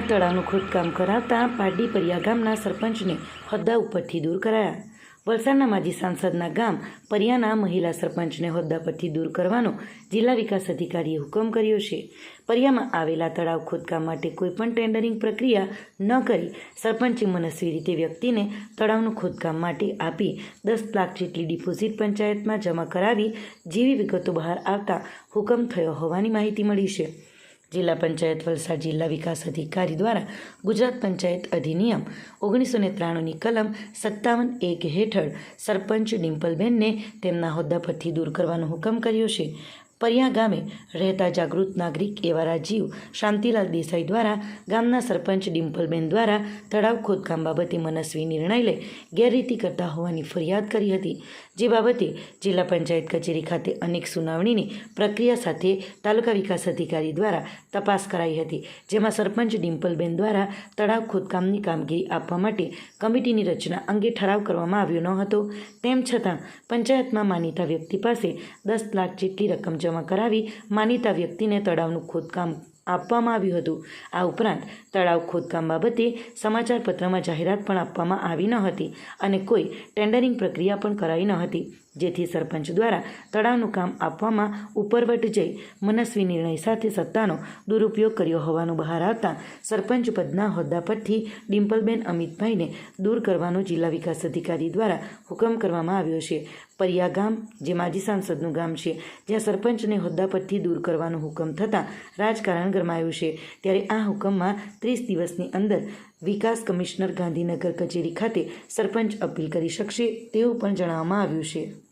તળાવનું ખોદકામ કરાવતા પારડી પરિયા ગામના સરપંચને હોદ્દા ઉપરથી દૂર કરાયા. વલસાડના માજી સાંસદના ગામ પરિયાના મહિલા સરપંચને હોદ્દા પરથી દૂર કરવાનો જિલ્લા વિકાસ અધિકારીએ હુકમ કર્યો છે. પરિયામાં આવેલા તળાવ ખોદકામ માટે કોઈપણ ટેન્ડરિંગ પ્રક્રિયા ન કરી સરપંચે મનસ્વી રીતે વ્યક્તિને તળાવનું ખોદકામ માટે આપી દસ લાખ જેટલી ડિપોઝિટ પંચાયતમાં જમા કરાવી જેવી વિગતો બહાર આવતા હુકમ થયો હોવાની માહિતી મળી છે. જિલ્લા પંચાયત વલસાડ જિલ્લા વિકાસ અધિકારી દ્વારા ગુજરાત પંચાયત અધિનિયમ ઓગણીસો ને ત્રાણુંની કલમ સત્તાવન એક હેઠળ સરપંચ ડિમ્પલબેનને તેમના હોદ્દા પરથી દૂર કરવાનો હુકમ કર્યો છે. પરિયા ગામે રહેતા જાગૃત નાગરિક એવા રાજીવ શાંતિલાલ દેસાઈ દ્વારા ગામના સરપંચ ડિમ્પલબેન દ્વારા તળાવ ખોદકામ બાબતે મનસ્વી નિર્ણય લઈ ગેરરીતિ કરતા હોવાની ફરિયાદ કરી હતી. જે બાબતે જિલ્લા પંચાયત કચેરી ખાતે અનેક સુનાવણીની પ્રક્રિયા સાથે તાલુકા વિકાસ અધિકારી દ્વારા તપાસ કરાઈ હતી, જેમાં સરપંચ ડિમ્પલબેન દ્વારા તળાવ ખોદકામની કામગીરી આપવા માટે કમિટીની રચના અંગે ઠરાવ કરવામાં આવ્યો ન હતો. તેમ છતાં, પંચાયતમાં માનીતા વ્યક્તિ પાસે દસ લાખ જેટલી રકમ જમા કરાવી માનીતા વ્યક્તિને તળાવનું ખોદકામ આપવામાં આવ્યું હતું. આ ઉપરાંત તળાવ ખોદકામ બાબતે સમાચાર પત્રમાં જાહેરાત પણ આપવામાં આવી ન હતી અને કોઈ ટેન્ડરિંગ પ્રક્રિયા પણ કરાઈ ન હતી. જેથી સરપંચ દ્વારા તળાવનું કામ આપવામાં ઉપરવટ જઈ મનસ્વી નિર્ણય સાથે સત્તાનો દુરુપયોગ કર્યો હોવાનું બહાર આવતા સરપંચ પદના હોદ્દા પરથી ડિમ્પલબેન અમિતભાઈને દૂર કરવાનો જિલ્લા વિકાસ અધિકારી દ્વારા હુકમ કરવામાં આવ્યો છે. પરિયા ગામ, જે માજી સાંસદનું ગામ છે, જ્યાં સરપંચને હોદ્દા પરથી દૂર કરવાનો હુકમ થતાં રાજકારણ ગરમાયું છે. ત્યારે આ હુકમમાં ત્રીસ દિવસની અંદર વિકાસ કમિશનર ગાંધીનગર કચેરી ખાતે સરપંચ અપીલ કરી શકશે તેવું પણ જણાવવામાં આવ્યું છે.